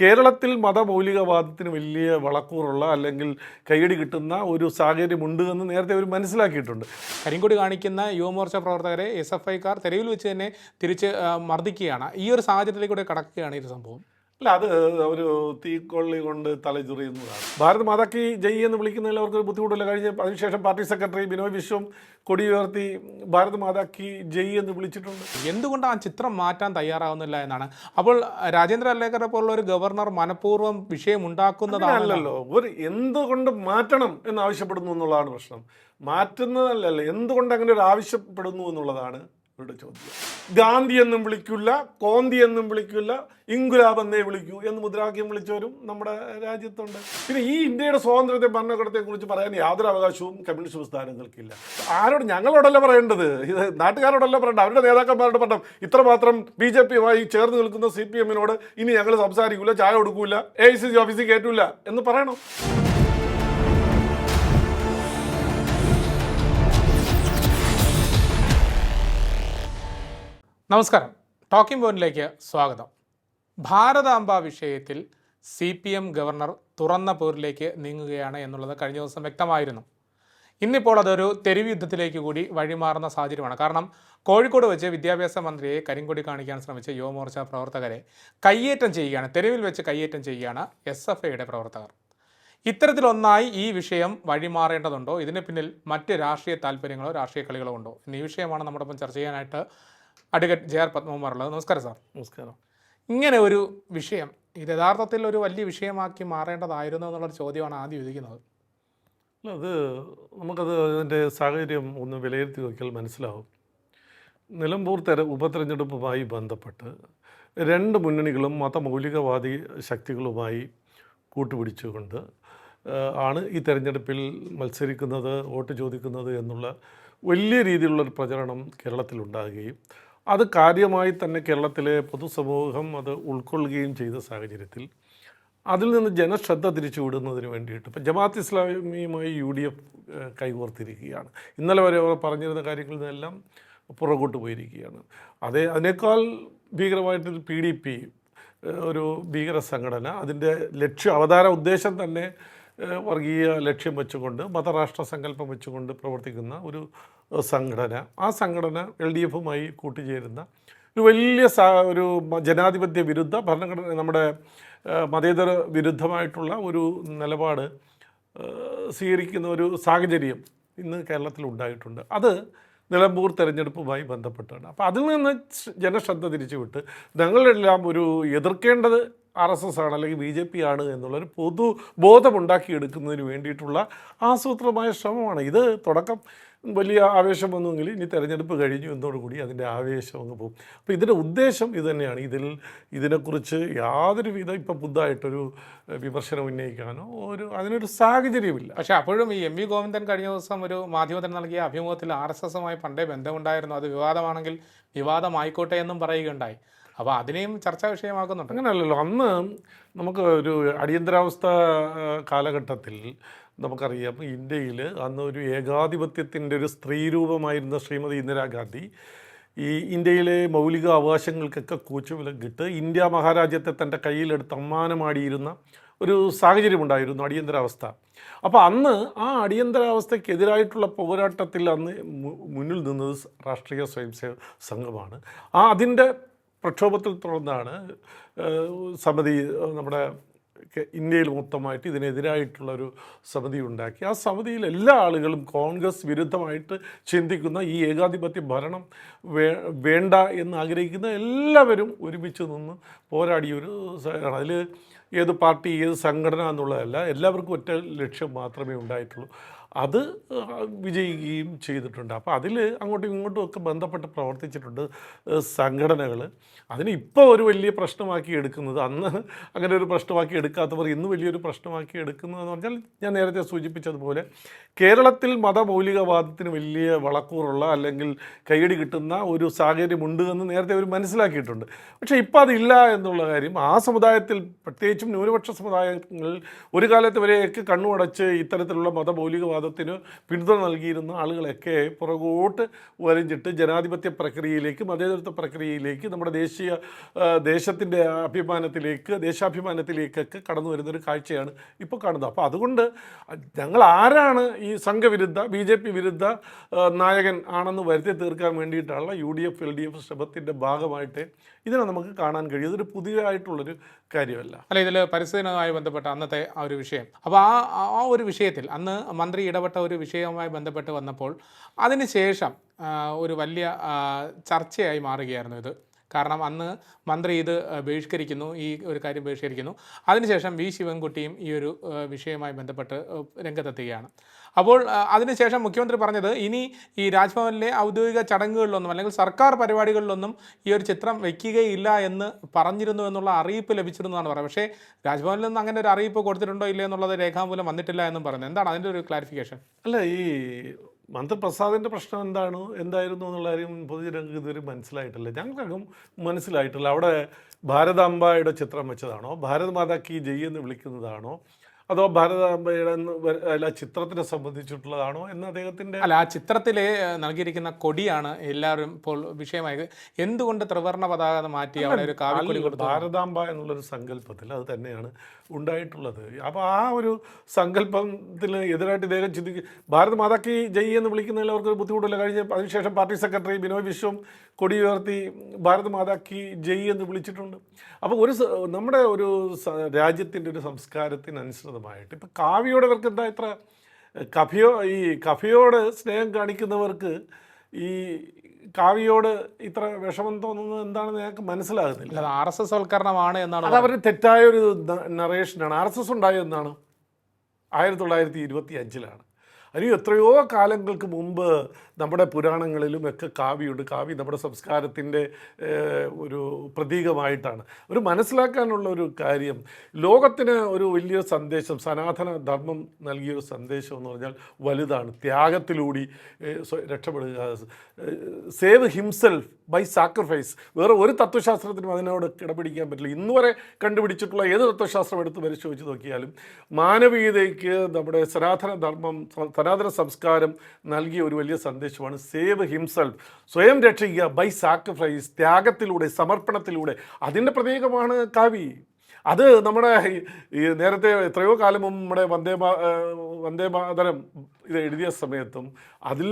കേരളത്തിൽ മതമൗലികവാദത്തിന് വലിയ വളക്കൂറുള്ള അല്ലെങ്കിൽ കൈയടി കിട്ടുന്ന ഒരു സാഹചര്യമുണ്ട് എന്ന് നേരത്തെ അവർ മനസ്സിലാക്കിയിട്ടുണ്ട്. കരിങ്കൊടി കാണിക്കുന്ന യുവമോർച്ച പ്രവർത്തകരെ എസ് എഫ് ഐക്കാർ തെരുവിൽ വെച്ച് തന്നെ തിരിച്ച് മർദ്ദിക്കുകയാണ്. ഈ ഒരു സാഹചര്യത്തിലേക്കൂടെ കടക്കുകയാണ് ഈ സംഭവം. അല്ല അത് ഒരു തീക്കൊള്ളി കൊണ്ട് തലചുറിയുന്നതാണ്. ഭാരത് മാതാക്കി ജയ് എന്ന് വിളിക്കുന്നതിൽ അവർക്ക് ബുദ്ധിമുട്ടില്ല. കഴിഞ്ഞ അതിനുശേഷം പാർട്ടി സെക്രട്ടറി ബിനോയ് വിശ്വം കൊടി ഉയർത്തി ഭാരത് മാതാക്കി ജയ് എന്ന് വിളിച്ചിട്ടുണ്ട്. എന്തുകൊണ്ട് ആ ചിത്രം മാറ്റാൻ തയ്യാറാവുന്നില്ല എന്നാണ്? അപ്പോൾ രാജേന്ദ്ര അല്ലേക്കറെ പോലുള്ള ഒരു ഗവർണർ മനഃപൂർവം വിഷയം ഉണ്ടാക്കുന്നതാണല്ലോ ഒരു എന്തുകൊണ്ട് മാറ്റണം എന്ന് ആവശ്യപ്പെടുന്നു എന്നുള്ളതാണ് പ്രശ്നം. മാറ്റുന്നതല്ലല്ലോ. എന്തുകൊണ്ട് അങ്ങനെ ഒരു ആവശ്യപ്പെടുന്നു എന്നുള്ളതാണ്. ഇവരുടെ ചോദ്യം. ഗാന്ധി എന്നും വിളിക്കില്ല കോന്തി എന്നും വിളിക്കില്ല ഇങ്കുലാബ് എന്നേ വിളിക്കൂ എന്ന് മുദ്രാവാക്യം വിളിച്ചവരും നമ്മുടെ രാജ്യത്തുണ്ട്. പിന്നെ ഈ ഇന്ത്യയുടെ സ്വാതന്ത്ര്യത്തെ ഭരണഘടനത്തെ കുറിച്ച് പറയാൻ യാതൊരു അവകാശവും കമ്മ്യൂണിസ്റ്റ് പ്രസ്ഥാനങ്ങൾക്കില്ല ആരോട് ഞങ്ങളോടല്ല പറയേണ്ടത്? ഇത് നാട്ടുകാരോടല്ല പറയേണ്ടത്? അവരുടെ നേതാക്കന്മാരോട് പറഞ്ഞു ഇത്രമാത്രം ബി ജെ പിയുമായി ചേർന്ന് നിൽക്കുന്ന സി പി എമ്മിനോട് ഇനി ഞങ്ങൾ സംസാരിക്കില്ല ചായ കൊടുക്കൂല എ ഐ സി സി ഓഫീസിൽ കയറ്റൂല എന്ന് പറയണം. നമസ്കാരം. ടോക്കിംഗ് പോയിന്റിലേക്ക് സ്വാഗതം. ഭാരതാംബ വിഷയത്തിൽ സി പി എം ഗവർണർ തുറന്ന പോരിലേക്ക് നീങ്ങുകയാണ് എന്നുള്ളത് കഴിഞ്ഞ ദിവസം വ്യക്തമായിരുന്നു. ഇന്നിപ്പോൾ അതൊരു തെരുവ് യുദ്ധത്തിലേക്ക് കൂടി വഴിമാറുന്ന സാഹചര്യമാണ്. കാരണം കോഴിക്കോട് വെച്ച് വിദ്യാഭ്യാസ മന്ത്രിയെ കരിങ്കൊടി കാണിക്കാൻ ശ്രമിച്ച യുവമോർച്ച പ്രവർത്തകരെ കയ്യേറ്റം ചെയ്യുകയാണ് തെരുവിൽ വെച്ച് കയ്യേറ്റം ചെയ്യുകയാണ് എസ് എഫ് ഐയുടെ പ്രവർത്തകർ. ഇത്തരത്തിലൊന്നായി ഈ വിഷയം വഴിമാറേണ്ടതുണ്ടോ? ഇതിന് പിന്നിൽ മറ്റ് രാഷ്ട്രീയ താല്പര്യങ്ങളോ രാഷ്ട്രീയ കളികളോ ഉണ്ടോ? എന്നീ വിഷയമാണ് നമ്മുടെ ഒപ്പം ചർച്ച ചെയ്യാനായിട്ട് അഡ്വക്കേറ്റ് ജെ ആർ പത്മകുമാർ ഉള്ളത് നമസ്കാരം സാർ. നമസ്കാരം. ഇങ്ങനെ ഒരു വിഷയം ഇത് യഥാർത്ഥത്തിൽ ഒരു വലിയ വിഷയമാക്കി മാറേണ്ടതായിരുന്നു എന്നുള്ളൊരു ചോദ്യമാണ് ആദ്യം ഉദിക്കുന്നത്. അല്ല അത് നമുക്കത് അതിന്റെ സാഹചര്യം ഒന്ന് വിലയിരുത്തി നോക്കിയാൽ മനസ്സിലാവും. നിലമ്പൂർ തെര ഉപതെരഞ്ഞെടുപ്പുമായി ബന്ധപ്പെട്ട് രണ്ട് മുന്നണികളും മതമൗലികവാദി ശക്തികളുമായി കൂട്ടുപിടിച്ചുകൊണ്ട് ആണ് ഈ തെരഞ്ഞെടുപ്പിൽ മത്സരിക്കുന്നത് വോട്ട് ചോദിക്കുന്നത് എന്നുള്ള വലിയ രീതിയിലുള്ളൊരു പ്രചരണം കേരളത്തിലുണ്ടാകുകയും അത് കാര്യമായി തന്നെ കേരളത്തിലെ പൊതുസമൂഹം അത് ഉൾക്കൊള്ളുകയും ചെയ്ത സാഹചര്യത്തിൽ അതിൽ നിന്ന് ജനശ്രദ്ധ തിരിച്ചുവിടുന്നതിന് വേണ്ടിയിട്ട് ഇപ്പം ജമാഅത്ത് ഇസ്ലാമിയുമായി യു ഡി എഫ് കൈകോർത്തിരിക്കുകയാണ്. ഇന്നലെ വരെ അവർ പറഞ്ഞിരുന്ന കാര്യങ്ങളിൽ നിന്നെല്ലാം പുറകോട്ട് പോയിരിക്കുകയാണ്. അതേ അതിനേക്കാൾ ഭീകരമായിട്ട് പി ഡി പി ഒരു ഭീകര സംഘടന അതിന്റെ ലക്ഷ്യ അവതാര ഉദ്ദേശം തന്നെ വർഗീയ ലക്ഷ്യം വെച്ചുകൊണ്ട് മതരാഷ്ട്ര സങ്കല്പം വെച്ചുകൊണ്ട് പ്രവർത്തിക്കുന്ന ഒരു സംഘടന. ആ സംഘടന എൽ ഡി എഫുമായി കൂട്ടുചേരുന്ന ഒരു വലിയ ഒരു ജനാധിപത്യ വിരുദ്ധ ഭരണഘടന നമ്മുടെ മതേതര വിരുദ്ധമായിട്ടുള്ള ഒരു നിലപാട് സ്വീകരിക്കുന്ന ഒരു സാഹചര്യം ഇന്ന് കേരളത്തിൽ ഉണ്ടായിട്ടുണ്ട്. അത് നിലമ്പൂർ തെരഞ്ഞെടുപ്പുമായി ബന്ധപ്പെട്ടാണ്. അപ്പോൾ അതിൽ നിന്ന് ശ്ര- ജനശ്രദ്ധ തിരിച്ചുവിട്ട് ഞങ്ങളെല്ലാം ഒരു എതിർക്കേണ്ടത് ആർ എസ് എസ് ആണ് അല്ലെങ്കിൽ ബി ജെ പി ആണ് എന്നുള്ളൊരു പൊതു ബോധമുണ്ടാക്കിയെടുക്കുന്നതിന് വേണ്ടിയിട്ടുള്ള ആസൂത്രമായ ശ്രമമാണ്. ഇത് തുടക്കം വലിയ ആവേശം വന്നുവെങ്കിൽ ഇനി തെരഞ്ഞെടുപ്പ് കഴിഞ്ഞു എന്നോടുകൂടി അതിന്റെ ആവേശം അങ്ങ് പോകും. അപ്പോൾ ഇതിന്റെ ഉദ്ദേശം ഇത് തന്നെയാണ്. ഇതിൽ ഇതിനെക്കുറിച്ച് യാതൊരു വിധ ഇപ്പം പുതുതായിട്ടൊരു വിമർശനം ഉന്നയിക്കാനോ ഒരു അതിനൊരു സാഹചര്യമില്ല. പക്ഷേ അപ്പോഴും ഈ എം വി ഗോവിന്ദൻ കഴിഞ്ഞ ദിവസം ഒരു മാധ്യമത്തിന് നൽകിയ അഭിമുഖത്തിൽ ആർ എസ് എസുമായി പണ്ടേ ബന്ധമുണ്ടായിരുന്നു. അത് വിവാദമാണെങ്കിൽ വിവാദമായിക്കോട്ടെ എന്നും പറയുകയുണ്ടായി. അപ്പോൾ അതിനെയും ചർച്ചാ വിഷയമാക്കുന്നുണ്ട്. അങ്ങനെയല്ലല്ലോ. അന്ന് നമുക്ക് ഒരു അടിയന്തരാവസ്ഥ കാലഘട്ടത്തിൽ നമുക്കറിയാം ഇന്ത്യയിൽ അന്ന് ഒരു ഏകാധിപത്യത്തിന്റെ ഒരു സ്ത്രീരൂപമായിരുന്ന ശ്രീമതി ഇന്ദിരാഗാന്ധി ഈ ഇന്ത്യയിലെ മൗലിക അവകാശങ്ങൾക്കൊക്കെ കൂച്ചുവിലക്കിട്ട് ഇന്ത്യ മഹാരാജ്യത്തെ തന്റെ കയ്യിലെടുത്ത് അമ്മാനമാടിയിരുന്ന ഒരു സാഹചര്യമുണ്ടായിരുന്നു അടിയന്തരാവസ്ഥ. അപ്പോൾ അന്ന് ആ അടിയന്തരാവസ്ഥയ്ക്കെതിരായിട്ടുള്ള പോരാട്ടത്തിൽ അന്ന് മുന്നിൽ നിന്നത് രാഷ്ട്രീയ സ്വയംസേവ സംഘമാണ്. ആ അതിന്റെ പ്രക്ഷോഭത്തിൽ തുടർന്നാണ് സമിതി നമ്മുടെ ഇന്ത്യയിൽ മൊത്തമായിട്ട് ഇതിനെതിരായിട്ടുള്ള ഒരു സമിതി ഉണ്ടാക്കി. ആ സമിതിയിൽ എല്ലാ ആളുകളും കോൺഗ്രസ് വിരുദ്ധമായിട്ട് ചിന്തിക്കുന്ന ഈ ഏകാധിപത്യ ഭരണം വേണ്ട എന്ന് ആഗ്രഹിക്കുന്ന എല്ലാവരും ഒരുമിച്ച് നിന്ന് പോരാടിയ ഒരു അതിൽ ഏത് പാർട്ടി ഏത് സംഘടന എന്നുള്ളതല്ല എല്ലാവർക്കും ഒറ്റ ലക്ഷ്യം മാത്രമേ ഉണ്ടായിട്ടുള്ളൂ. അത് വിജയിക്കുകയും ചെയ്തിട്ടുണ്ട്. അപ്പോൾ അതിൽ അങ്ങോട്ടും ഇങ്ങോട്ടും ഒക്കെ ബന്ധപ്പെട്ട് പ്രവർത്തിച്ചിട്ടുണ്ട് സംഘടനകൾ. അതിന് ഇപ്പോൾ ഒരു വലിയ പ്രശ്നമാക്കി എടുക്കുന്നത് അന്ന് അങ്ങനെ ഒരു പ്രശ്നമാക്കി എടുക്കാത്തവർ ഇന്ന് വലിയൊരു പ്രശ്നമാക്കി എടുക്കുന്നതെന്ന് പറഞ്ഞാൽ ഞാൻ നേരത്തെ സൂചിപ്പിച്ചതുപോലെ കേരളത്തിൽ മതമൗലികവാദത്തിന് വലിയ വളക്കൂറുള്ള അല്ലെങ്കിൽ കൈയടി കിട്ടുന്ന ഒരു സാഹചര്യമുണ്ട് എന്ന് നേരത്തെ അവർ മനസ്സിലാക്കിയിട്ടുണ്ട്. പക്ഷേ ഇപ്പോൾ അതില്ല എന്നുള്ള കാര്യം ആ സമുദായത്തിൽ പ്രത്യേകിച്ചും ന്യൂനപക്ഷ സമുദായങ്ങളിൽ ഒരു കാലത്ത് വരെയൊക്കെ കണ്ണുമടച്ച് ഇത്തരത്തിലുള്ള മതമൗലികവാദ മതത്തിന് പിന്തുണ നൽകിയിരുന്ന ആളുകളൊക്കെ പുറകോട്ട് വരഞ്ഞിട്ട് ജനാധിപത്യ പ്രക്രിയയിലേക്ക് മതേതരത്വ പ്രക്രിയയിലേക്ക് നമ്മുടെ ദേശീയ ദേശത്തിന്റെ അഭിമാനത്തിലേക്ക് ദേശാഭിമാനത്തിലേക്കൊക്കെ കടന്നു വരുന്നൊരു കാഴ്ചയാണ് ഇപ്പോൾ കാണുന്നത്. അപ്പോൾ അതുകൊണ്ട് ഞങ്ങൾ ആരാണ് ഈ സംഘവിരുദ്ധ ബി ജെ പി വിരുദ്ധ നായകൻ ആണെന്ന് വരുത്തി തീർക്കാൻ വേണ്ടിയിട്ടുള്ള U D F L D F ശ്രമത്തിന്റെ ഭാഗമായിട്ട് ഇതിനെ നമുക്ക് കാണാൻ കഴിയും. ഇതൊരു പുതിയതായിട്ടുള്ളൊരു കാര്യമല്ല. അല്ല ഇതിൽ പരിസ്ഥിതിയുമായി ബന്ധപ്പെട്ട അന്നത്തെ ആ ഒരു വിഷയം. അപ്പോൾ ആ ആ ഒരു വിഷയത്തിൽ അന്ന് മന്ത്രി ഇടപെട്ട ഒരു വിഷയവുമായി ബന്ധപ്പെട്ട് വന്നപ്പോൾ അതിനുശേഷം ശേഷം ഒരു വലിയ ചർച്ചയായി മാറുകയായിരുന്നു ഇത്. കാരണം അന്ന് മന്ത്രി ഇത് ബഹിഷ്കരിക്കുന്നു ഈ ഒരു കാര്യം ബഹിഷ്കരിക്കുന്നു. അതിനുശേഷം വി ശിവൻകുട്ടിയും ഈ ഒരു വിഷയവുമായി ബന്ധപ്പെട്ട് രംഗത്തെത്തുകയാണ്. അപ്പോൾ അതിനുശേഷം മുഖ്യമന്ത്രി പറഞ്ഞത് ഇനി ഈ രാജ്ഭവനിലെ ഔദ്യോഗിക ചടങ്ങുകളിലൊന്നും അല്ലെങ്കിൽ സർക്കാർ പരിപാടികളിലൊന്നും ഈ ഒരു ചിത്രം വയ്ക്കുകയില്ല എന്ന് പറഞ്ഞിരുന്നു എന്നുള്ള അറിയിപ്പ് ലഭിച്ചിരുന്നു എന്നാണ് പറയുന്നത് പക്ഷേ രാജ്ഭവനിൽ നിന്ന് അങ്ങനെ ഒരു അറിയിപ്പ് കൊടുത്തിട്ടുണ്ടോ ഇല്ല എന്നുള്ളത് രേഖാമൂലം വന്നിട്ടില്ല എന്നും പറഞ്ഞു. എന്താണ് അതിന്റെ ഒരു ക്ലാരിഫിക്കേഷൻ അല്ല ഈ മന്ത്രിപ്രസാദിന്റെ പ്രശ്നം എന്താണ്? എന്തായിരുന്നു എന്നുള്ള കാര്യം പൊതുജനങ്ങൾക്ക് ഇതുവരെ മനസ്സിലായിട്ടില്ല. ഞങ്ങൾക്കും മനസ്സിലായിട്ടില്ല. അവിടെ ഭാരതാംബയുടെ ചിത്രം വെച്ചതാണോ? ഭാരത് മാതാ കി ജയ് എന്ന് വിളിക്കുന്നതാണോ? അതോ ഭാരതാംബയുടെ അല്ല ചിത്രത്തിനെ സംബന്ധിച്ചിട്ടുള്ളതാണോ എന്ന് അദ്ദേഹത്തിന്റെ അല്ല ആ ചിത്രത്തിലെ നൽകിയിരിക്കുന്ന കൊടിയാണ് എല്ലാവരും ഇപ്പോൾ വിഷയമായി എന്തുകൊണ്ട് ത്രിവർണ പതാക മാറ്റി അവിടെ ഒരു കാവ്യക്കൊടി കൊടുത്തു? ഭാരതാംബ എന്നുള്ളൊരു സങ്കല്പത്തിൽ അത് തന്നെയാണ് ഉണ്ടായിട്ടുള്ളത്. അപ്പോൾ ആ ഒരു സങ്കല്പത്തിന് എതിരായിട്ട് ഇദ്ദേഹം ചിന്തിക്കും ഭാരത് മാതാക്കി ജയ് എന്ന് വിളിക്കുന്നതിൽ അവർക്ക് ബുദ്ധിമുട്ടില്ല. കഴിഞ്ഞ അതിനുശേഷം പാർട്ടി സെക്രട്ടറി ബിനോയ് വിശ്വം കൊടി ഉയർത്തി ഭാരത് കി ജയ് എന്ന് വിളിച്ചിട്ടുണ്ട്. അപ്പോൾ ഒരു നമ്മുടെ ഒരു രാജ്യത്തിന്റെ ഒരു സംസ്കാരത്തിനനുസൃതമായിട്ട് ഇപ്പം കാവ്യയോട് ഇവർക്ക് എന്താ ഇത്ര കഫിയോ ഈ കഫിയോട് സ്നേഹം കാണിക്കുന്നവർക്ക് ഈ കാവ്യയോട് ഇത്ര വിഷമം തോന്നുന്നത് എന്താണെന്ന് ഞങ്ങൾക്ക് മനസ്സിലാകുന്നില്ല. ആർ എസ് എസ് വൽക്കരണമാണ് എന്നാണ് അത് അവരുടെ തെറ്റായ ഒരു നറേഷനാണ് ആർ എസ് എസ് ഉണ്ടായത് എന്നാണ് ആയിരത്തി തൊള്ളായിരത്തി ഇരുപത്തി അഞ്ചിലാണ്. അതിന് എത്രയോ കാലങ്ങൾക്ക് മുമ്പ് നമ്മുടെ പുരാണങ്ങളിലും ഒക്കെ കാവ്യുണ്ട് കാവ്യ നമ്മുടെ സംസ്കാരത്തിന്റെ ഒരു പ്രതീകമായിട്ടാണ്. ഒരു മനസ്സിലാക്കാനുള്ള ഒരു കാര്യം ലോകത്തിന് ഒരു വലിയ സന്ദേശം സനാതന ധർമ്മം നൽകിയൊരു സന്ദേശം എന്ന് പറഞ്ഞാൽ വലുതാണ്. ത്യാഗത്തിലൂടി രക്ഷപ്പെടുക സേവ് ഹിംസെൽഫ് ബൈ സാക്രിഫൈസ്. വേറെ ഒരു തത്വശാസ്ത്രത്തിനും അതിനോട് കിടപിടിക്കാൻ പറ്റില്ല. ഇന്ന് വരെ കണ്ടുപിടിച്ചിട്ടുള്ള ഏത് തത്വശാസ്ത്രം എടുത്ത് പരിശോധിച്ച് നോക്കിയാലും മാനവീയതയ്ക്ക് നമ്മുടെ സനാതന ധർമ്മം സനാതന സംസ്കാരം നൽകിയ ഒരു വലിയ സന്ദേശമാണ് സേവ് ഹിംസെൽഫ്. സ്വയം രക്ഷിക്കുക ബൈ സാക്രിഫൈസ് ത്യാഗത്തിലൂടെ സമർപ്പണത്തിലൂടെ. അതിന്റെ പ്രതീകമാണ് കാവി അത് നമ്മുടെ നേരത്തെ എത്രയോ കാലം മുമ്പ് നമ്മുടെ വന്ദേ വന്ദേ മാതരം ഇത് എഴുതിയ സമയത്തും അതിൽ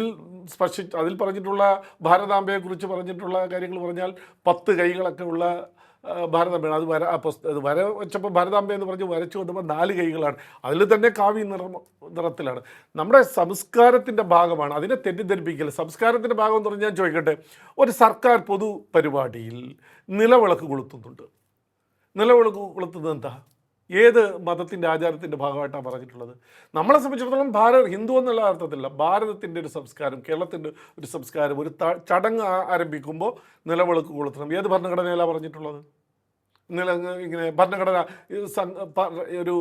സ്പർശി അതിൽ പറഞ്ഞിട്ടുള്ള ഭാരതാംബയെക്കുറിച്ച് പറഞ്ഞിട്ടുള്ള കാര്യങ്ങൾ പറഞ്ഞാൽ പത്ത് കൈകളൊക്കെ ഉള്ള ഭാരതാംബയാണ്. അത് വര അത് വര വെച്ചപ്പോൾ ഭാരതാംബ എന്ന് പറഞ്ഞ് വരച്ചു വന്നപ്പോൾ നാല് കൈകളാണ്. അതിൽ തന്നെ കാവ്യ നിറം നിറത്തിലാണ്. നമ്മുടെ സംസ്കാരത്തിന്റെ ഭാഗമാണ്. അതിനെ തെറ്റിദ്ധരിപ്പിക്കൽ. സംസ്കാരത്തിന്റെ ഭാഗം എന്ന് പറഞ്ഞാൽ ചോദിക്കട്ടെ ഒരു സർക്കാർ പൊതു പരിപാടിയിൽ നിലവിളക്ക് കൊളുത്തുന്നുണ്ട്. നിലവിളക്ക് കൊളുത്തുന്നത് എന്താ? ഏത് മതത്തിന്റെ ആചാരത്തിന്റെ ഭാഗമായിട്ടാണ് പറഞ്ഞിട്ടുള്ളത്? നമ്മളെ സംബന്ധിച്ചിടത്തോളം ഭാരത ഹിന്ദു എന്നുള്ള അർത്ഥത്തില്ല ഭാരതത്തിന്റെ ഒരു സംസ്കാരം കേരളത്തിന്റെ ഒരു സംസ്കാരം ഒരു ചടങ്ങ് ആരംഭിക്കുമ്പോൾ നിലവിളക്ക് കൊളുത്തണം. ഏത് ഭരണഘടനയിലാണ് പറഞ്ഞിട്ടുള്ളത്? നില ഇങ്ങനെ ഭരണഘടന ഒരു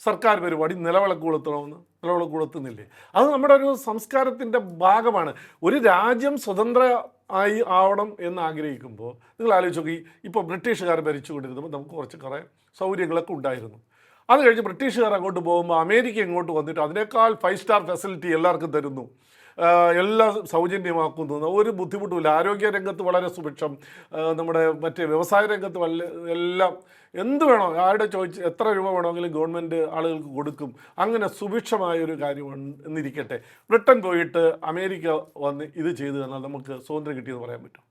സർക്കാർ പരിപാടി നിലവിളക്ക് കൊളുത്തണമെന്ന് നിലവിളക്ക് കൊളുത്തുന്നില്ലേ? അത് നമ്മുടെ ഒരു സംസ്കാരത്തിന്റെ ഭാഗമാണ്. ഒരു രാജ്യം സ്വതന്ത്ര ആയി ആവണം എന്ന് ആഗ്രഹിക്കുമ്പോൾ നിങ്ങൾ ആലോചിച്ച് നോക്കി ഇപ്പോൾ ബ്രിട്ടീഷുകാർ ഭരിച്ചുകൊണ്ടിരുന്നപ്പോൾ നമുക്ക് കുറച്ച് കുറേ സൗകര്യങ്ങളൊക്കെ ഉണ്ടായിരുന്നു. അത് കഴിഞ്ഞ് ബ്രിട്ടീഷുകാർ അങ്ങോട്ട് പോകുമ്പോൾ അമേരിക്ക ഇങ്ങോട്ട് വന്നിട്ട് അതിനേക്കാൾ ഫൈവ് സ്റ്റാർ ഫെസിലിറ്റി എല്ലാവർക്കും തരുന്നു. എല്ലാ സൗജന്യമാക്കുന്നു. ഒരു ബുദ്ധിമുട്ടുമില്ല ആരോഗ്യ രംഗത്ത് വളരെ സുഭിക്ഷം. നമ്മുടെ മറ്റേ വ്യവസായ രംഗത്ത് വല്ല എല്ലാം എന്ത് വേണോ ആരുടെ ചോദിച്ച് എത്ര രൂപ വേണമെങ്കിലും ഗവൺമെന്റ് ആളുകൾക്ക് കൊടുക്കും. അങ്ങനെ സുഭിക്ഷമായ ഒരു കാര്യമാണ് എന്നിരിക്കട്ടെ ബ്രിട്ടൻ പോയിട്ട് അമേരിക്ക വന്ന് ഇത് ചെയ്തു തന്നാൽ നമുക്ക് സ്വാതന്ത്ര്യം കിട്ടിയെന്ന് പറയാൻ പറ്റും.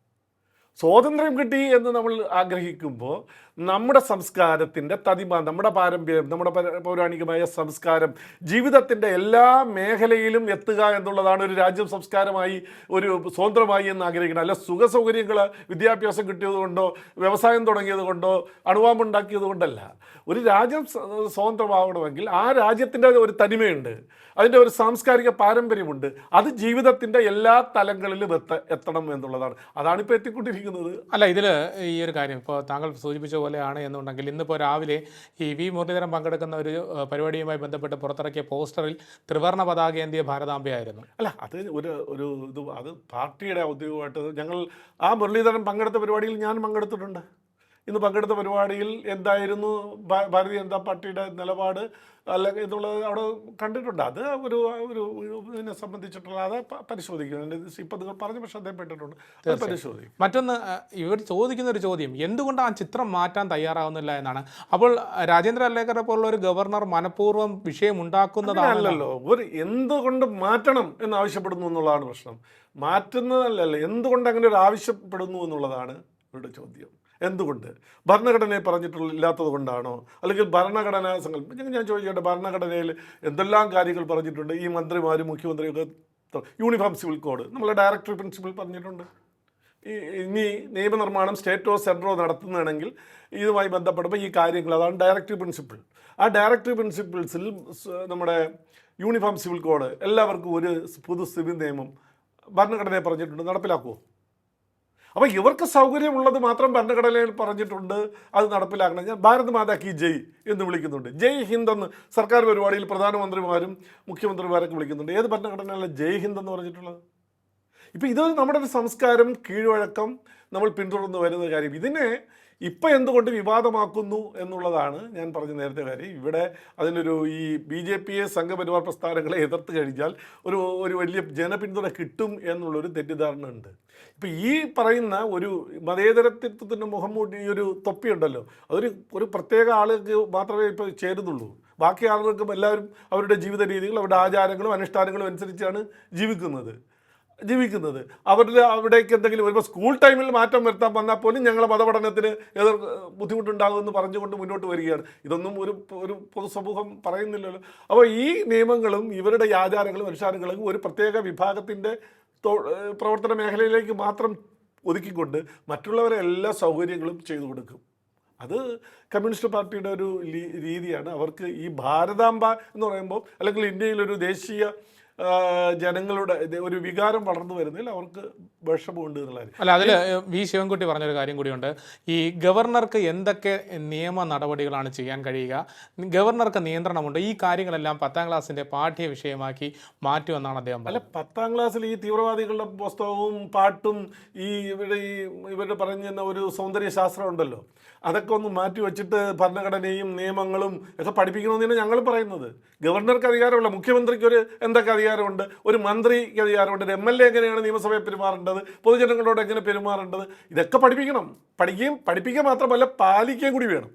സ്വാതന്ത്ര്യം കിട്ടി എന്ന് നമ്മൾ ആഗ്രഹിക്കുമ്പോൾ നമ്മുടെ സംസ്കാരത്തിന്റെ തതിമ നമ്മുടെ പാരമ്പര്യം നമ്മുടെ പര- പൗരാണികമായ സംസ്കാരം ജീവിതത്തിന്റെ എല്ലാ മേഖലയിലും എത്തുക എന്നുള്ളതാണ് ഒരു രാജ്യം സംസ്കാരമായി ഒരു സ്വതന്ത്രമായി എന്ന് ആഗ്രഹിക്കണം അല്ല സുഖ സൗകര്യങ്ങൾ വിദ്യാഭ്യാസം കിട്ടിയത് കൊണ്ടോ വ്യവസായം തുടങ്ങിയത് കൊണ്ടോ അണുവാമുണ്ടാക്കിയത് കൊണ്ടല്ല ഒരു രാജ്യം സ്വ- സ്വതന്ത്രമാവണമെങ്കിൽ ആ രാജ്യത്തിന്റെ ഒരു തനിമയുണ്ട്. അതിന്റെ ഒരു സാംസ്കാരിക പാരമ്പര്യമുണ്ട്. അത് ജീവിതത്തിന്റെ എല്ലാ തലങ്ങളിലും എത്ത എത്തണം എന്നുള്ളതാണ്. അതാണ് അതാണിപ്പോൾ എത്തിക്കൊണ്ടിരിക്കുന്നത്. അല്ല ഇതിൽ ഈ ഒരു കാര്യം ഇപ്പോൾ താങ്കൾ സൂചിപ്പിച്ച പോലെയാണ് എന്നുണ്ടെങ്കിൽ ഇന്നിപ്പോൾ രാവിലെ ഈ വി മുരളീധരൻ പങ്കെടുക്കുന്ന ഒരു പരിപാടിയുമായി ബന്ധപ്പെട്ട് പുറത്തിറക്കിയ പോസ്റ്ററിൽ ത്രിവർണ പതാക ഏന്തിയ ഭാരതാംബയായിരുന്നു അല്ല അത് ഒരു ഒരു ഇത് അത് പാർട്ടിയുടെ ഔദ്യോഗികമായിട്ട് ഞങ്ങൾ ആ മുരളീധരൻ പങ്കെടുത്ത പരിപാടിയിൽ ഞാൻ പങ്കെടുത്തിട്ടുണ്ട്. ഇന്ന് പങ്കെടുത്ത പരിപാടിയിൽ എന്തായിരുന്നു? ഭാരതീയ ജനതാ പാർട്ടിയുടെ നിലപാട് അല്ലെങ്കിൽ എന്നുള്ളത് അവിടെ കണ്ടിട്ടുണ്ട്. അത് ഒരു ഒരു ഇതിനെ സംബന്ധിച്ചിട്ടുള്ള അത് പരിശോധിക്കുന്നുണ്ട്. പരിശോധിക്കും ഇപ്പം നിങ്ങൾ പറഞ്ഞ പക്ഷേ അദ്ദേഹം പെട്ടിട്ടുണ്ട്. അത് പരിശോധിക്കും. മറ്റൊന്ന് ഇവർ ചോദിക്കുന്ന ഒരു ചോദ്യം എന്തുകൊണ്ട് ആ ചിത്രം മാറ്റാൻ തയ്യാറാവുന്നില്ല? എന്നാണ്. അപ്പോൾ രാജേന്ദ്ര അല്ലേക്കറെ പോലുള്ള ഒരു ഗവർണർ മനഃപൂർവം വിഷയം ഉണ്ടാക്കുന്നതാണല്ലോ ഒരു എന്തുകൊണ്ട് മാറ്റണം എന്ന് ആവശ്യപ്പെടുന്നു എന്നുള്ളതാണ് പ്രശ്നം. മാറ്റുന്നതല്ലല്ലോ. എന്തുകൊണ്ട് അങ്ങനെ ഒരു ആവശ്യപ്പെടുന്നു എന്നുള്ളതാണ് ഇവരുടെ ചോദ്യം. എന്തുകൊണ്ട്? ഭരണഘടനയെ പറഞ്ഞിട്ടുള്ള ഇല്ലാത്തത് കൊണ്ടാണോ? അല്ലെങ്കിൽ ഭരണഘടനാ സങ്കല്പം? ഞാൻ- ചോദിച്ചോട്ടെ ഭരണഘടനയിൽ എന്തെല്ലാം കാര്യങ്ങൾ പറഞ്ഞിട്ടുണ്ട്? ഈ മന്ത്രിമാരും മുഖ്യമന്ത്രിയൊക്കെ യൂണിഫോം സിവിൽ കോഡ്. നമ്മളെ ഡയറക്ടർ പ്രിൻസിപ്പിൾ പറഞ്ഞിട്ടുണ്ട്. ഇനി നിയമനിർമ്മാണം സ്റ്റേറ്റോ സെൻട്രോ നടത്തുന്നതാണെങ്കിൽ ഇതുമായി ബന്ധപ്പെടുമ്പോൾ ഈ കാര്യങ്ങൾ അതാണ് ഡയറക്ടീവ് പ്രിൻസിപ്പിൾ ആ ഡയറക്ടീവ് പ്രിൻസിപ്പിൾസിൽ നമ്മുടെ യൂണിഫോം സിവിൽ കോഡ് എല്ലാവർക്കും ഒരു പൊതു സിവിൽ നിയമം ഭരണഘടനയെ പറഞ്ഞിട്ടുണ്ട്. നടപ്പിലാക്കുമോ അപ്പോൾ ഇവർക്ക് സൗകര്യമുള്ളത് മാത്രം ഭരണഘടനയിൽ പറഞ്ഞിട്ടുണ്ട് അത് നടപ്പിലാക്കണം. ഞാൻ ഭാരത് മാതാ കി ജയ് എന്ന് വിളിക്കുന്നുണ്ട്. ജയ് ഹിന്ദ് എന്ന് സർക്കാർ പരിപാടിയിൽ പ്രധാനമന്ത്രിമാരും മുഖ്യമന്ത്രിമാരൊക്കെ വിളിക്കുന്നുണ്ട്. ഏത് ഭരണഘടനയിലാണ് ജയ് ഹിന്ദ് എന്ന് പറഞ്ഞിട്ടുള്ളത്? ഇപ്പം ഇത് നമ്മുടെ ഒരു സംസ്കാരം കീഴ്വഴക്കം നമ്മൾ പിന്തുടർന്ന് വരുന്ന കാര്യം. ഇതിനെ ഇപ്പം എന്തുകൊണ്ട് വിവാദമാക്കുന്നു എന്നുള്ളതാണ് ഞാൻ പറഞ്ഞ നേരത്തെ കാര്യം. ഇവിടെ അതിനൊരു ഈ ബി ജെ പിയെ സംഘപരിവാർ പ്രസ്ഥാനങ്ങളെ എതിർത്ത് കഴിഞ്ഞാൽ ഒരു ഒരു വലിയ ജനപിന്തുണ കിട്ടും എന്നുള്ളൊരു തെറ്റിദ്ധാരണ ഉണ്ട്. ഇപ്പം ഈ പറയുന്ന ഒരു മതേതരത്വത്തിന്റെ മുഖം മൂടി ഒരു തൊപ്പിയുണ്ടല്ലോ. അതൊരു ഒരു പ്രത്യേക ആളുകൾക്ക് മാത്രമേ ഇപ്പോൾ ചേരുന്നുള്ളൂ. ബാക്കി ആളുകൾക്കും എല്ലാവരും അവരുടെ ജീവിത രീതികൾ അവരുടെ ആചാരങ്ങളും അനുഷ്ഠാനങ്ങളും അനുസരിച്ചാണ് ജീവിക്കുന്നത്. ജീവിക്കുന്നത്. അവരുടെ അവിടേക്ക് എന്തെങ്കിലും ഇപ്പോൾ സ്കൂൾ ടൈമിൽ മാറ്റം വരുത്താൻ വന്നാൽ പോലും ഞങ്ങളെ മതപഠനത്തിന് എതിർ ബുദ്ധിമുട്ടുണ്ടാകുമെന്ന് പറഞ്ഞുകൊണ്ട് മുന്നോട്ട് വരികയാണ്. ഇതൊന്നും ഒരു ഒരു പൊതുസമൂഹം പറയുന്നില്ലല്ലോ. അപ്പോൾ ഈ നിയമങ്ങളും ഇവരുടെ ആചാരങ്ങളും അനുഷ്ഠാനങ്ങളും ഒരു പ്രത്യേക വിഭാഗത്തിന്റെ പ്രവർത്തന മേഖലയിലേക്ക് മാത്രം ഒതുക്കിക്കൊണ്ട് മറ്റുള്ളവരെ എല്ലാ സൗകര്യങ്ങളും ചെയ്തു കൊടുക്കും. അത് കമ്മ്യൂണിസ്റ്റ് പാർട്ടിയുടെ ഒരു രീതിയാണ്. അവർക്ക് ഈ ഭാരതാംബ എന്ന് പറയുമ്പോൾ അല്ലെങ്കിൽ ഇന്ത്യയിലൊരു ദേശീയ ജനങ്ങളുടെ ഒരു വികാരം വളർന്നു വരുന്നതിൽ അവർക്ക് വിഷമമുണ്ട് എന്നുള്ളത് അല്ല അതിൽ വി ശിവൻകുട്ടി പറഞ്ഞൊരു കാര്യം കൂടിയുണ്ട് ഈ ഗവർണർക്ക് എന്തൊക്കെ നിയമ നടപടികളാണ് ചെയ്യാൻ കഴിയുക? ഗവർണർക്ക് നിയന്ത്രണമുണ്ട്. ഈ കാര്യങ്ങളെല്ലാം പത്താം ക്ലാസ്സിന്റെ പാഠ്യ വിഷയമാക്കി മാറ്റുമെന്നാണ് അദ്ദേഹം അല്ല പത്താം ക്ലാസ്സിൽ ഈ തീവ്രവാദികളുടെ പുസ്തകവും പാട്ടും ഈ ഇവിടെ ഈ ഇവരുടെ പറഞ്ഞ ഒരു സൗന്ദര്യ ശാസ്ത്രം ഉണ്ടല്ലോ. അതൊക്കെ ഒന്ന് മാറ്റി വെച്ചിട്ട് ഭരണഘടനയും നിയമങ്ങളും ഒക്കെ പഠിപ്പിക്കണമെന്നാണ് ഞങ്ങൾ പറയുന്നത്. ഗവർണർക്ക് അധികാരമുള്ള മുഖ്യമന്ത്രിക്ക് ഒരു എന്തൊക്കെ അധികാരമുണ്ട് ഒരു മന്ത്രിക്ക് അധികാരമുണ്ട് ഒരു എം എൽ എ എങ്ങനെയാണ് നിയമസഭയിൽ പെരുമാറേണ്ടത് പൊതുജനങ്ങളോട് എങ്ങനെ പെരുമാറേണ്ടത് ഇതൊക്കെ പഠിപ്പിക്കണം. പഠിക്കുകയും പഠിപ്പിക്കുക മാത്രമല്ല പാലിക്കുകയും കൂടി വേണം.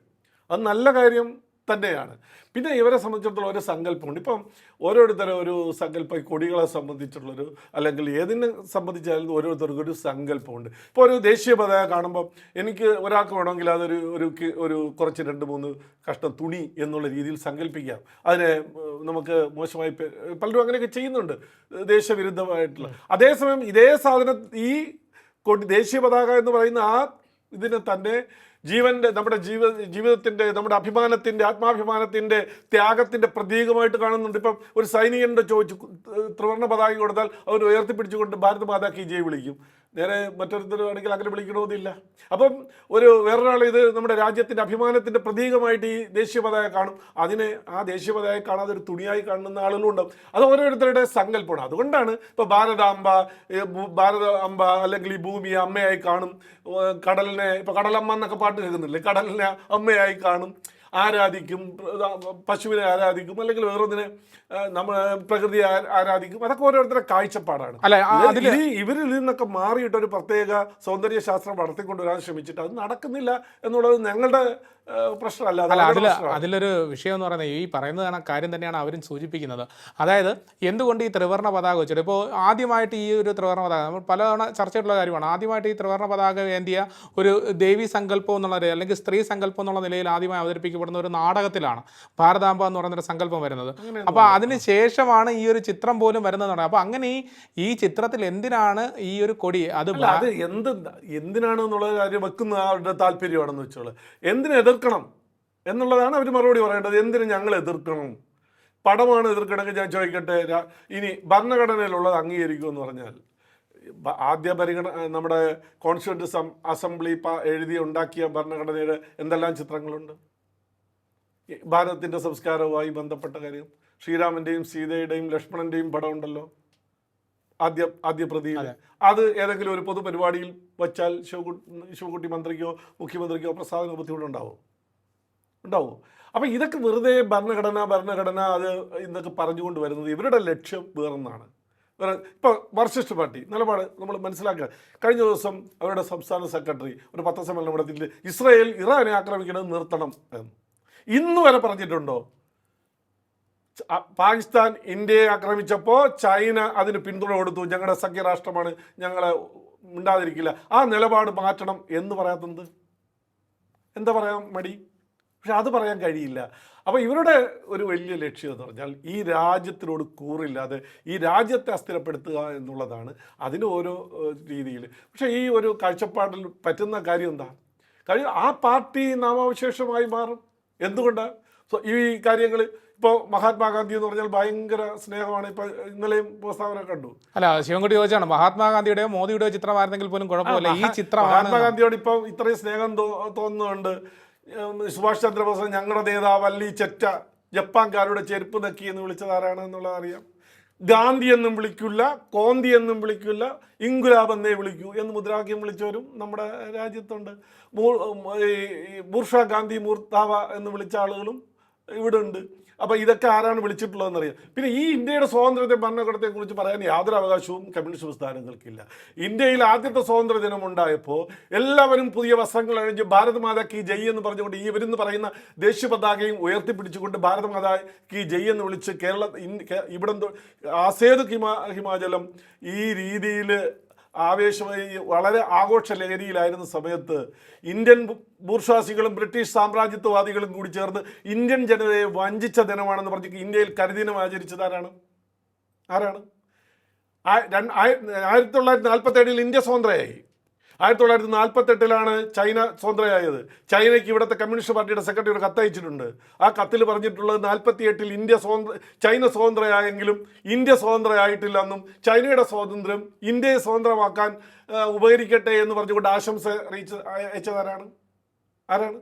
അത് നല്ല കാര്യം. തന്നെയാണ്. പിന്നെ ഇവരെ സംബന്ധിച്ചിടത്തോളം ഒരു സങ്കല്പമുണ്ട്. ഇപ്പം ഓരോരുത്തരും ഒരു സങ്കല്പം കൊടികളെ സംബന്ധിച്ചുള്ളൊരു അല്ലെങ്കിൽ ഏതിനെ സംബന്ധിച്ചാലും ഓരോരുത്തർക്കും ഒരു സങ്കല്പമുണ്ട്. ഇപ്പോൾ ഒരു ദേശീയ പതാക കാണുമ്പോൾ എനിക്ക് ഒരാൾക്ക് വേണമെങ്കിൽ അതൊരു ഒരു ഒരു കുറച്ച് രണ്ട് മൂന്ന് കഷ്ണം തുണി എന്നുള്ള രീതിയിൽ സങ്കല്പിക്കാം. അതിനെ നമുക്ക് മോശമായി പലരും അങ്ങനെയൊക്കെ ചെയ്യുന്നുണ്ട്. ദേശവിരുദ്ധമായിട്ടുള്ള. അതേസമയം ഇതേ സാധനം ഈ കൊടി ദേശീയ പതാക എന്ന് പറയുന്ന ആ ഇതിനെ തന്നെ ജീവന്റെ നമ്മുടെ ജീവ ജീവിതത്തിന്റെ നമ്മുടെ അഭിമാനത്തിന്റെ ആത്മാഭിമാനത്തിന്റെ ത്യാഗത്തിന്റെ പ്രതീകമായിട്ട് കാണുന്നുണ്ട്. ഇപ്പം ഒരു സൈനികന്റെ ചോദിച്ചു ത്രിവർണ പതാക കൊടുത്താൽ അവർ ഉയർത്തിപ്പിടിച്ചുകൊണ്ട് ഭാരത് മാതാ കി ജയ് വിളിക്കും. നേരെ മറ്റൊരുത്തർ വേണമെങ്കിൽ അങ്ങനെ വിളിക്കണമെന്നില്ല. അപ്പം ഒരു വേറൊരാൾ ഇത് നമ്മുടെ രാജ്യത്തിന്റെ അഭിമാനത്തിന്റെ പ്രതീകമായിട്ട് ഈ ദേശീയ പതാക കാണും. അതിനെ ആ ദേശീയ പതാക കാണാതെ ഒരു തുണിയായി കാണുന്ന ആളുകളുണ്ടാവും അത് ഓരോരുത്തരുടെ സങ്കല്പമാണ്. അതുകൊണ്ടാണ് ഇപ്പോൾ ഭാരതാംബ ഭാരത ഭാരതാംബ അല്ലെങ്കിൽ ഈ ഭൂമിയെ അമ്മയായി കാണും. കടലിനെ ഇപ്പോൾ കടലമ്മ എന്നൊക്കെ പാട്ട് കേൾക്കുന്നില്ലേ? കടലിനെ അമ്മയായി കാണും. ആരാധിക്കും പശുവിനെ ആരാധിക്കും അല്ലെങ്കിൽ വേറൊന്നിനെ നമ്മൾ പ്രകൃതിയെ ആരാധിക്കും അതൊക്കെ ഓരോരുത്തരുടെ കാഴ്ചപ്പാടാണ്. അല്ല ഇവരിൽ നിന്നൊക്കെ മാറിയിട്ട് ഒരു പ്രത്യേക സൗന്ദര്യശാസ്ത്രം വളർത്തിക്കൊണ്ടുവരാൻ ശ്രമിച്ചിട്ട് അത് നടക്കുന്നില്ല എന്നുള്ളത് ഞങ്ങളുടെ പ്രശ്നമല്ല അല്ല അതിൽ അതിലൊരു വിഷയം എന്ന് പറയുന്നത് ഈ പറയുന്നത് കണ- കാര്യം തന്നെയാണ് അവരും സൂചിപ്പിക്കുന്നത്. അതായത് എന്തുകൊണ്ട് ഈ ത്രിവർണ പതാക വെച്ചിട്ട് ഇപ്പോൾ ആദ്യമായിട്ട് ഈ ഒരു ത്രിവർണ പതാക നമ്മൾ പലതവണ ചർച്ച ചെയ്തിട്ടുള്ള കാര്യമാണ്. ആദ്യമായിട്ട് ഈ ത്രിവർണ പതാക വേണ്ടിയ ഒരു ദേവി സങ്കല്പം എന്നുള്ള അല്ലെങ്കിൽ സ്ത്രീ സങ്കല്പം എന്നുള്ള നിലയിൽ ആദ്യമായി അവതരിപ്പിക്കപ്പെടുന്ന ഒരു നാടകത്തിലാണ് ഭാരതാംബ എന്ന് പറയുന്ന ഒരു സങ്കല്പം വരുന്നത്. അപ്പോൾ അതിന് ശേഷമാണ് ഈ ഒരു ചിത്രം പോലും വരുന്നത് അപ്പോൾ അങ്ങനെ ഈ ഈ ചിത്രത്തിൽ എന്തിനാണ് ഈ ഒരു കൊടി അത് എന്ത് എന്തിനാണ് എന്നുള്ള കാര്യം വെക്കുന്ന അവരുടെ താല്പര്യമാണെന്ന് വെച്ചോളൂ. എന്തിനെ എതിർക്കണം എന്നുള്ളതാണ് അവർ മറുപടി പറയേണ്ടത്. എന്തിനു ഞങ്ങൾ എതിർക്കണം? പടമാണ് എതിർക്കണമെങ്കിൽ ഞാൻ ചോദിക്കട്ടെ. ഇനി ഭരണഘടനയിലുള്ളത് അംഗീകരിക്കുമെന്ന് പറഞ്ഞാൽ ആദ്യ പരിഗണ നമ്മുടെ കോൺസ്റ്റിറ്റ്യൂന്റ് അസംബ്ലി എഴുതി ഉണ്ടാക്കിയ ഭരണഘടനയുടെ എന്തെല്ലാം ചിത്രങ്ങളുണ്ട്? ഭാരതത്തിന്റെ സംസ്കാരവുമായി ബന്ധപ്പെട്ട കാര്യം. ശ്രീരാമന്റെയും സീതയുടെയും ലക്ഷ്മണന്റെയും പടം ഉണ്ടല്ലോ. ആദ്യ ആദ്യ പ്രതി അത്. ഏതെങ്കിലും ഒരു പൊതുപരിപാടിയിൽ വച്ചാൽ ശിവകുട്ടി ശിവകുട്ടി മന്ത്രിക്കോ മുഖ്യമന്ത്രിക്കോ പ്രസാദന ബുദ്ധിമുട്ടുണ്ടാവും? ഉണ്ടാവും. അപ്പം ഇതൊക്കെ വെറുതെ ഭരണഘടന ഭരണഘടന അത് ഇന്നൊക്കെ പറഞ്ഞുകൊണ്ട് വരുന്നത് ഇവരുടെ ലക്ഷ്യം വേറൊന്നാണ്. വേറെ ഇപ്പോൾ മാർക്സിസ്റ്റ് പാർട്ടി നിലപാട് നമ്മൾ മനസ്സിലാക്കുക. കഴിഞ്ഞ ദിവസം അവരുടെ സംസ്ഥാന സെക്രട്ടറി ഒരു പത്രസമ്മേളനം നടത്തിയിട്ട് ഇസ്രായേൽ ഇറാനെ ആക്രമിക്കുന്നത് നിർത്തണം എന്ന്. ഇന്ന് വരെ പറഞ്ഞിട്ടുണ്ടോ? പാകിസ്ഥാൻ ഇന്ത്യയെ ആക്രമിച്ചപ്പോൾ ചൈന അതിന് പിന്തുണ കൊടുത്തു. ഞങ്ങളുടെ സഖ്യരാഷ്ട്രമാണ് ഞങ്ങളെ ഉണ്ടാതിരിക്കില്ല. ആ നിലപാട് മാറ്റണം എന്ന് പറയാത്തത് എന്താ പറയാം മടി? പക്ഷെ അത് പറയാൻ കഴിയില്ല. അപ്പോൾ ഇവരുടെ ഒരു വലിയ ലക്ഷ്യം എന്ന് പറഞ്ഞാൽ ഈ രാജ്യത്തിനോട് കൂറില്ലാതെ ഈ രാജ്യത്തെ അസ്ഥിരപ്പെടുത്തുക എന്നുള്ളതാണ് അതിന് ഓരോ രീതിയിൽ പക്ഷേ ഈ ഒരു കാഴ്ചപ്പാടിൽ പറ്റുന്ന കാര്യം എന്താ? കാര്യം ആ പാർട്ടി നാമാവശേഷമായി മാറും. എന്തുകൊണ്ട്? സോ ഈ കാര്യങ്ങൾ ഇപ്പോൾ മഹാത്മാഗാന്ധി എന്ന് പറഞ്ഞാൽ ഭയങ്കര സ്നേഹമാണ് ഇപ്പോൾ ഇന്നലെയും പ്രസ്താവന കണ്ടു. അല്ല ശിവൻകുട്ടി ചോദിച്ചാണ് മഹാത്മാഗാന്ധിയുടെയോ മോദിയുടെയോ ചിത്രമായിരുന്നെങ്കിൽ പോലും കുഴപ്പമില്ല. ഈ ചിത്രം മഹാത്മാഗാന്ധിയോട് ഇപ്പം ഇത്രയും സ്നേഹം തോന്നുന്നുണ്ട്. സുഭാഷ് ചന്ദ്രബോസ് ഞങ്ങളുടെ നേതാവ് അല്ലി ചെറ്റ ജപ്പാൻകാരുടെ ചെരുപ്പ് നക്കി എന്ന് വിളിച്ചത് ആരാണ് എന്നുള്ളത് അറിയാം. ഗാന്ധി എന്നും വിളിക്കില്ല കോന്തി എന്നും വിളിക്കില്ല ഇങ്കുലാബ് എന്നേ വിളിക്കൂ എന്ന് മുദ്രാവാക്യം വിളിച്ചവരും നമ്മുടെ രാജ്യത്തുണ്ട്. ബൂർഷ ഗാന്ധി മൂർത്താവ എന്ന് വിളിച്ച ആളുകളും ഇവിടെ ഉണ്ട് അപ്പോൾ ഇതൊക്കെ ആരാണ് വിളിച്ചിട്ടുള്ളതെന്ന് അറിയാം പിന്നെ ഈ ഇന്ത്യയുടെ സ്വാതന്ത്ര്യത്തെ ഭരണഘടനയെ കുറിച്ച് പറയാൻ യാതൊരു അവകാശവും കമ്മ്യൂണിസ്റ്റ് പ്രസ്ഥാനങ്ങൾക്കില്ല ഇന്ത്യയിൽ ആദ്യത്തെ സ്വാതന്ത്ര്യ ദിനം ഉണ്ടായപ്പോൾ എല്ലാവരും പുതിയ വസ്ത്രങ്ങൾ അണിഞ്ഞ് ഭാരത് മാതാ കി ജയ് എന്ന് പറഞ്ഞുകൊണ്ട് ഈ ഇവരെന്ന് പറയുന്ന ദേശീയ പതാകയും ഉയർത്തിപ്പിടിച്ചുകൊണ്ട് ഭാരത് മാതാ കി ജയ് എന്ന് വിളിച്ച് കേരള ഇവിടെ ആസേതു ഹിമാ ഹിമാചലം ഈ രീതിയിൽ ആവേശമായി വളരെ ആഘോഷ ലഹരിയിലായിരുന്ന സമയത്ത് ഇന്ത്യൻ ബൂർഷ്വാസികളും ബ്രിട്ടീഷ് സാമ്രാജ്യത്വവാദികളും കൂടി ചേർന്ന് ഇന്ത്യൻ ജനതയെ വഞ്ചിച്ച ദിനമാണെന്ന് പറഞ്ഞ് ഇന്ത്യയിൽ കരിദിനം ആചരിച്ചത് ആരാണ്? ആരാണ്? ആയിരത്തി തൊള്ളായിരത്തി നാൽപ്പത്തേഴിൽ ഇന്ത്യ സ്വതന്ത്രയായി. ആയിരത്തി തൊള്ളായിരത്തി നാൽപ്പത്തെട്ടിലാണ് ചൈന സ്വതന്ത്രയായത്. ചൈനയ്ക്ക് ഇവിടുത്തെ കമ്മ്യൂണിസ്റ്റ് പാർട്ടിയുടെ സെക്രട്ടറി ഒരു കത്തയച്ചിട്ടുണ്ട്. ആ കത്തിൽ പറഞ്ഞിട്ടുള്ളത് നാൽപ്പത്തി എട്ടിൽ ഇന്ത്യ സ്വതന്ത്ര ചൈന സ്വതന്ത്രയായെങ്കിലും ഇന്ത്യ സ്വതന്ത്രയായിട്ടില്ലെന്നും ചൈനയുടെ സ്വാതന്ത്ര്യം ഇന്ത്യയെ സ്വതന്ത്രമാക്കാൻ ഉപകരിക്കട്ടെ എന്ന് പറഞ്ഞുകൊണ്ട് ആശംസ അറിയിച്ച അയച്ചതാരാണ്? ആരാണ്?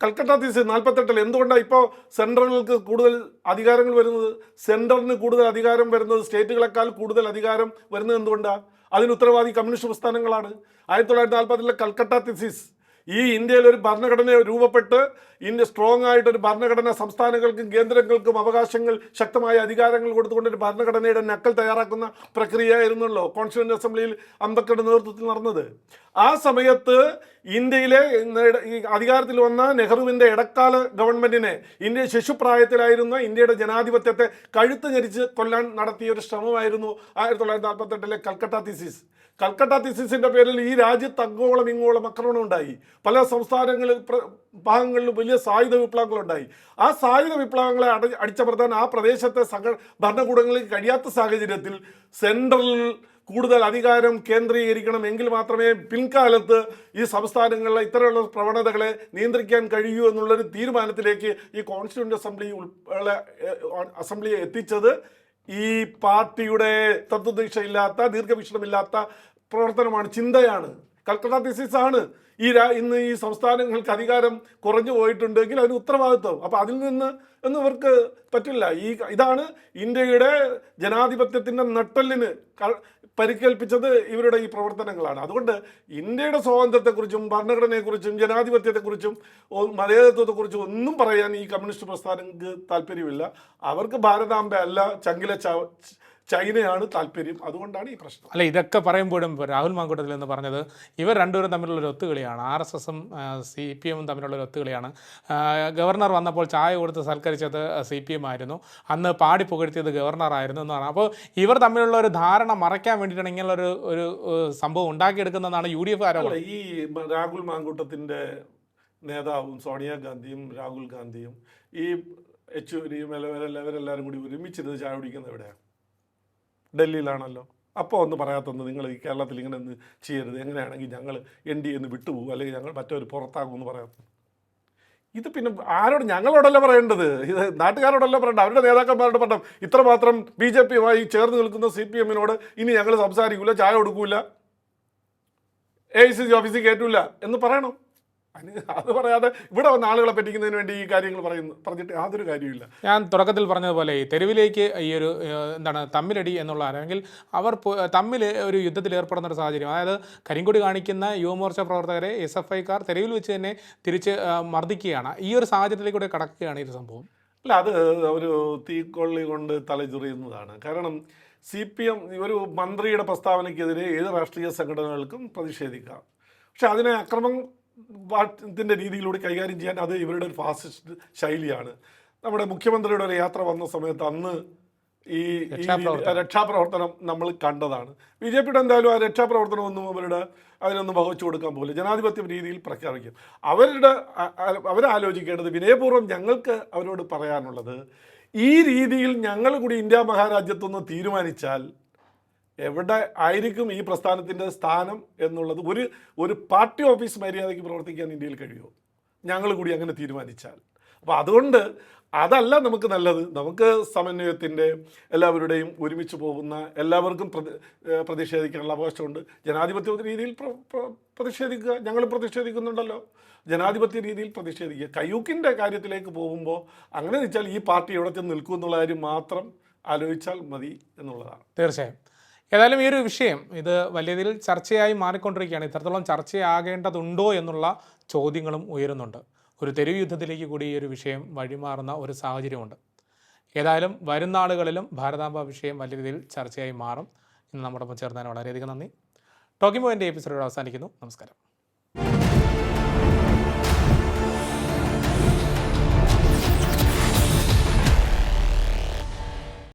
കൽക്കട്ട തീസ് നാൽപ്പത്തെട്ടിൽ എന്തുകൊണ്ടാണ് ഇപ്പോൾ സെൻട്രലുകൾക്ക് കൂടുതൽ അധികാരങ്ങൾ വരുന്നത്? സെൻട്രലിന് കൂടുതൽ അധികാരം വരുന്നത് സ്റ്റേറ്റുകളെക്കാൾ കൂടുതൽ അധികാരം വരുന്നത് എന്തുകൊണ്ടാണ് അതിന് ഉത്തരവാദി കമ്മ്യൂണിസ്റ്റ് പ്രസ്ഥാനങ്ങളാണ്. ആയിരത്തി തൊള്ളായിരത്തി നാൽപ്പത്തിലെ കൽക്കട്ട തിസിസ് ഈ ഇന്ത്യയിൽ ഒരു ഭരണഘടന രൂപപ്പെട്ട് ഇന്ത്യ സ്ട്രോങ് ആയിട്ട് ഒരു ഭരണഘടന സംസ്ഥാനങ്ങൾക്കും കേന്ദ്രങ്ങൾക്കും അവകാശങ്ങൾ ശക്തമായ അധികാരങ്ങൾ കൊടുത്തുകൊണ്ട് ഒരു ഭരണഘടനയുടെ നക്കൽ തയ്യാറാക്കുന്ന പ്രക്രിയയായിരുന്നല്ലോ കോൺസ്റ്റിറ്റ്യൂന്റ് അസംബ്ലിയിൽ അംബേദ്കറുടെ നേതൃത്വത്തിൽ നടന്നത്. ആ സമയത്ത് ഇന്ത്യയിലെ ഈ അധികാരത്തിൽ വന്ന നെഹ്റുവിന്റെ ഇടക്കാല ഗവൺമെന്റിനെ ഇന്ത്യ ശിശുപ്രായത്തിലായിരുന്ന ഇന്ത്യയുടെ ജനാധിപത്യത്തെ കഴുത്ത് ഞരിച്ച് കൊല്ലാൻ നടത്തിയ ഒരു ശ്രമമായിരുന്നു ആയിരത്തി തൊള്ളായിരത്തി നാൽപ്പത്തെട്ടിലെ കൽക്കട്ട തീസിസ് കൽക്കട്ട തിസിസിന്റെ പേരിൽ ഈ രാജ്യത്ത് അങ്ങോളം ഇങ്ങോളം ആക്രമണം ഉണ്ടായി പല സംസ്ഥാനങ്ങളിൽ ഭാഗങ്ങളിൽ വലിയ സായുധ വിപ്ലവങ്ങളുണ്ടായി. ആ സായുധ വിപ്ലവങ്ങളെ അട അടിച്ചമർത്താൻ ആ പ്രദേശത്തെ സക ഭരണകൂടങ്ങളിൽ കഴിയാത്ത സാഹചര്യത്തിൽ സെൻട്രലിൽ കൂടുതൽ അധികാരം കേന്ദ്രീകരിക്കണം എങ്കിൽ മാത്രമേ പിൻകാലത്ത് ഈ സംസ്ഥാനങ്ങളിലെ ഇത്തരമുള്ള പ്രവണതകളെ നിയന്ത്രിക്കാൻ കഴിയൂ എന്നുള്ളൊരു തീരുമാനത്തിലേക്ക് ഈ കോൺസ്റ്റിറ്റ്യൂന്റ് അസംബ്ലി അസംബ്ലിയെ എത്തിച്ചത് ഈ പാർട്ടിയുടെ തത്വദീക്ഷയില്ലാത്ത ദീർഘവീക്ഷണമില്ലാത്ത പ്രവർത്തനമാണ് ചിന്തയാണ്. കൽക്കട്ട തിസിസ് ആണ്. ഈ ഇന്ന് ഈ സംസ്ഥാനങ്ങൾക്ക് അധികാരം കുറഞ്ഞു പോയിട്ടുണ്ടെങ്കിൽ അതിന് ഉത്തരവാദിത്വം. അപ്പോൾ അതിൽ നിന്ന് ഒന്നും ഇവർക്ക് പറ്റില്ല. ഈ ഇതാണ് ഇന്ത്യയുടെ ജനാധിപത്യത്തിന്റെ നട്ടെല്ലിന് പരിക്കേൽപ്പിച്ചത് ഇവരുടെ ഈ പ്രവർത്തനങ്ങളാണ്. അതുകൊണ്ട് ഇന്ത്യയുടെ സ്വാതന്ത്ര്യത്തെക്കുറിച്ചും ഭരണഘടനയെക്കുറിച്ചും ജനാധിപത്യത്തെക്കുറിച്ചും മതേതത്വത്തെക്കുറിച്ചും ഒന്നും പറയാൻ ഈ കമ്മ്യൂണിസ്റ്റ് പ്രസ്ഥാനങ്ങൾക്ക് താല്പര്യമില്ല. അവർക്ക് ഭാരതാംബ അല്ല ചങ്കില ച- ചൈനയാണ് താല്പര്യം. അതുകൊണ്ടാണ് ഈ പ്രശ്നം. അല്ല ഇതൊക്കെ പറയുമ്പോഴും ഇപ്പോൾ രാഹുൽ മാങ്കൂട്ടത്തിൽ എന്ന് പറഞ്ഞത് ഇവർ രണ്ടുപേരും തമ്മിലുള്ള ഒരു ഒത്തുകളിയാണ്. ആർ എസ് എസും സി പി എമ്മും തമ്മിലുള്ള ഒരു ഒത്തുകളിയാണ്. ഗവർണർ വന്നപ്പോൾ ചായ കൊടുത്ത് സൽക്കരിച്ചത് സി പി എം ആയിരുന്നു അന്ന് പാടി പുകഴ്ത്തിയത് ഗവർണറായിരുന്നു എന്നാണ് അപ്പോൾ ഇവർ തമ്മിലുള്ള ഒരു ധാരണ മറയ്ക്കാൻ വേണ്ടിയിട്ടാണ് ഇങ്ങനെയുള്ള ഒരു ഒരു സംഭവം ഉണ്ടാക്കിയെടുക്കുന്നതാണ് യു ഡി എഫ് ആരോപണം. ഈ രാഹുൽ മാങ്കൂട്ടത്തിന്റെ നേതാവും സോണിയാഗാന്ധിയും രാഹുൽ ഗാന്ധിയും ഈ എച്ച് ഇവരെല്ലാവരും കൂടി ഒരുമിച്ചിരുന്ന് ചായ കുടിക്കുന്നത് എവിടെയാണ്? ഡൽഹിയിലാണല്ലോ. അപ്പോൾ ഒന്ന് പറയാത്തത് നിങ്ങൾ ഈ കേരളത്തിൽ ഇങ്ങനെ ഒന്ന് ചെയ്യരുത്. എങ്ങനെയാണെങ്കിൽ ഞങ്ങൾ എൻ ഡി എന്ന് വിട്ടുപോകും. അല്ലെങ്കിൽ ഞങ്ങൾ മറ്റൊരു പുറത്താകുമെന്ന് പറയാത്തത് ഇത് പിന്നെ ആരോട് ഞങ്ങളോടല്ല പറയേണ്ടത്? ഇത് നാട്ടുകാരോടല്ല പറയേണ്ടത്? അവരുടെ നേതാക്കന്മാരോട് പറയണം. ഇത്രമാത്രം ബി ജെ പിയുമായി ചേർന്ന് നിൽക്കുന്ന സി പി എമ്മിനോട് ഇനി ഞങ്ങൾ സംസാരിക്കില്ല ചായ കൊടുക്കൂല എ ഐ സി സി ഓഫീസിൽ കയറ്റൂല എന്ന് പറയണം. അത് പറയാതെ ഇവിടെ വന്ന ആളുകളെ പറ്റിക്കുന്നതിന് വേണ്ടി ഈ കാര്യങ്ങൾ പറയുന്നു. പറഞ്ഞിട്ട് യാതൊരു കാര്യമില്ല ഞാൻ തുടക്കത്തിൽ പറഞ്ഞതുപോലെ ഈ തെരുവിലേക്ക് ഈ ഒരു എന്താണ് തമ്മിലടി എന്നുള്ള അല്ലെങ്കിൽ അവർ തമ്മിൽ ഒരു യുദ്ധത്തിൽ ഏർപ്പെടുന്ന ഒരു സാഹചര്യം. അതായത് കരിങ്കൊടി കാണിക്കുന്ന യുവമോർച്ച പ്രവർത്തകരെ എസ് എഫ് ഐക്കാർ തെരുവിൽ വെച്ച് തന്നെ തിരിച്ച് മർദ്ദിക്കുകയാണ്. ഈ ഒരു സാഹചര്യത്തിലേക്കൂടെ കടക്കുകയാണ് ഈ ഒരു സംഭവം. അല്ല അത് ഒരു തീക്കൊള്ളി കൊണ്ട് തലചുറിയുന്നതാണ്. കാരണം സി പി എം ഒരു മന്ത്രിയുടെ പ്രസ്താവനയ്ക്കെതിരെ ഏത് രാഷ്ട്രീയ സംഘടനകൾക്കും പ്രതിഷേധിക്കാം. പക്ഷെ അതിനെ അക്രമം ത്തിന്റെ രീതിയിലൂടെ കൈകാര്യം ചെയ്യാൻ അത് ഇവരുടെ ഒരു ഫാസിസ്റ്റ് ശൈലിയാണ്. നമ്മുടെ മുഖ്യമന്ത്രിയുടെ ഒരു യാത്ര വന്ന സമയത്ത് അന്ന് ഈ രക്ഷാപ്രവർത്തനം. നമ്മൾ കണ്ടതാണ്. ബി ജെ പിയുടെ എന്തായാലും ആ രക്ഷാപ്രവർത്തനം ഒന്നും അവരുടെ അതിനൊന്നും വഹിച്ചു കൊടുക്കാൻ പോകില്ല. ജനാധിപത്യ രീതിയിൽ പ്രഖ്യാപിക്കും. അവരുടെ അവരാലോചിക്കേണ്ടത് വിനയപൂർവം ഞങ്ങൾക്ക് അവരോട് പറയാനുള്ളത് ഈ രീതിയിൽ ഞങ്ങൾ കൂടി ഇന്ത്യ മഹാരാജ്യത്തൊന്ന് തീരുമാനിച്ചാൽ എവിടെ ആയിരിക്കും ഈ പ്രസ്ഥാനത്തിന്റെ സ്ഥാനം എന്നുള്ളത് ഒരു ഒരു പാർട്ടി ഓഫീസ് മര്യാദയ്ക്ക് പ്രവർത്തിക്കാൻ ഇന്ത്യയിൽ കഴിയുമോ? ഞങ്ങൾ കൂടി അങ്ങനെ തീരുമാനിച്ചാൽ. അപ്പോൾ അതുകൊണ്ട് അതല്ല നമുക്ക് നല്ലത്. നമുക്ക് സമന്വയത്തിന്റെ എല്ലാവരുടെയും ഒരുമിച്ച് പോകുന്ന എല്ലാവർക്കും പ്രതിഷേധിക്കാനുള്ള അവകാശമുണ്ട്. ജനാധിപത്യ രീതിയിൽ പ്ര- പ്ര- പ്രതിഷേധിക്കുക. ഞങ്ങൾ പ്രതിഷേധിക്കുന്നുണ്ടല്ലോ. ജനാധിപത്യ രീതിയിൽ പ്രതിഷേധിക്കുക. കയ്യൂക്കിന്റെ കാര്യത്തിലേക്ക് പോകുമ്പോൾ അങ്ങനെ വെച്ചാൽ ഈ പാർട്ടി എവിടെ ചെന്ന് നിൽക്കും എന്നുള്ള കാര്യം മാത്രം ആലോചിച്ചാൽ മതി എന്നുള്ളതാണ്. തീർച്ചയായും. ഏതായാലും ഈ ഒരു വിഷയം ഇത് വലിയ രീതിയിൽ ചർച്ചയായി മാറിക്കൊണ്ടിരിക്കുകയാണ്. ഇത്രത്തോളം ചർച്ചയാകേണ്ടതുണ്ടോ എന്നുള്ള ചോദ്യങ്ങളും ഉയരുന്നുണ്ട്. ഒരു തെരുവ് യുദ്ധത്തിലേക്ക് കൂടി ഈ ഒരു വിഷയം വഴിമാറുന്ന ഒരു സാഹചര്യമുണ്ട്. ഏതായാലും വരുന്ന നാളുകളിലും ഭാരതാംബ വിഷയം വലിയ രീതിയിൽ ചർച്ചയായി മാറും. ഇന്ന് നമ്മുടെ ഒപ്പം ചേർന്നതിന് വളരെയധികം നന്ദി. ടോക്കിംഗ് പോയിന്റ് എപ്പിസോഡ് അവസാനിക്കുന്നു. നമസ്കാരം.